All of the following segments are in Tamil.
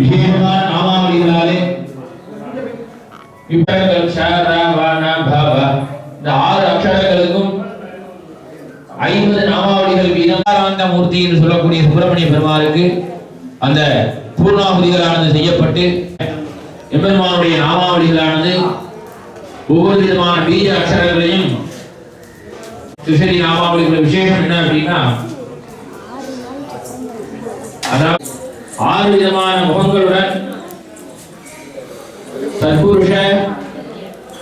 விசேஷமான நாமாவளிகளாலே விபரங்கள் பவ இந்த ஆறு அக்ஷரங்களுக்கும் ஐம்பது நாமாவளிகள் வீரகானந்த மூர்த்தி என்று சொல்லக்கூடிய சுப்பிரமணிய பெருமாளுக்கு அந்த பூர்ணாமுதிகளானது செய்யப்பட்டு எம்பெருமானுடைய நாமாவளிகளானது ஒவ்வொரு விதமான பீஜ அக்ஷரங்களையும் கிருஷ்ணி நாமாவளிகளோட விசேஷம் என்ன அப்படின்னா அதாவது ஆறு விதமான முகங்களுடன் தற்புருஷ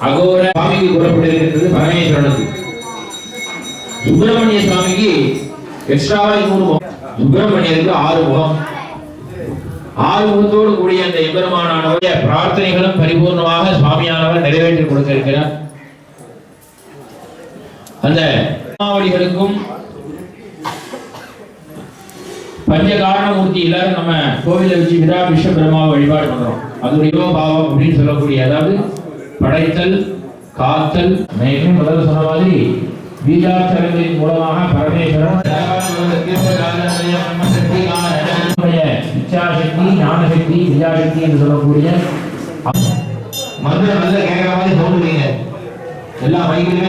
அகோர சுவாமிக்கு கூறப்பட்டிருக்கிறது பரமேஸ்வரனுக்கு. சுப்பிரமணிய சுவாமிக்கு எக்ஸ்ட்ராவா மூணு முகம். சுப்பிரமணியருக்கு ஆறு முகம். ஆறு முகத்தோடு கூடிய அந்த எம்பெருமானவருடைய பிரார்த்தனைகளும் பரிபூர்ணமாக சுவாமியானவர் நிறைவேற்றி கொடுக்க இருக்கிறார் அந்த நாமாவளிகளுக்கும் பஞ்ச காரணமூர்த்தி எல்லாரும் நம்ம கோவில வச்சு விதா விஸ்வ பிரம்மாவை வழிபாடு பண்றோம். அதோடைய பாவம் அப்படின்னு சொல்லக்கூடிய அதாவது படைத்தல் காத்தல் மேலும் முதல்ல சொன்ன மாதிரி பீஜாட்சரங்களின் மூலமாக பரமேஸ்வரன் இச்சாசக்தி ஞானசக்தி விஜயாசக்தி என்று சொல்லக்கூடிய மந்திரம் நல்லா கேட்கிற மாதிரி தோன்றுவீங்க எல்லா மைகளிலுமே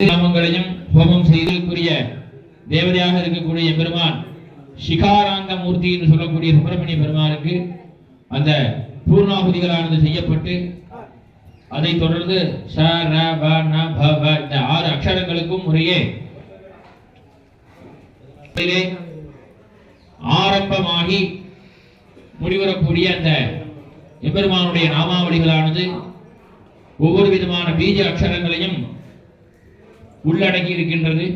நாமங்களையும் ஹோமம் தேவதையாக இருக்கக்கூடிய பெருமான் சிகாராந்த மூர்த்தி என்று சொல்லக்கூடிய சுப்பிரமணிய பெருமானுக்கு அந்த பூர்ணாகுதிகளானது செய்யப்பட்டு அதைத் தொடர்ந்து ச ர வ ந ப வ இந்த ஆறு அக்ஷரங்களுக்கும் முறையே ஆரம்பமாகி முடிவரக்கூடிய அந்த எம்பெருமானுடைய நாமாவளிகளானது ஒவ்வொரு விதமான பீஜ அக்ஷரங்களையும் உள்ளடக்கி இருக்கின்றது.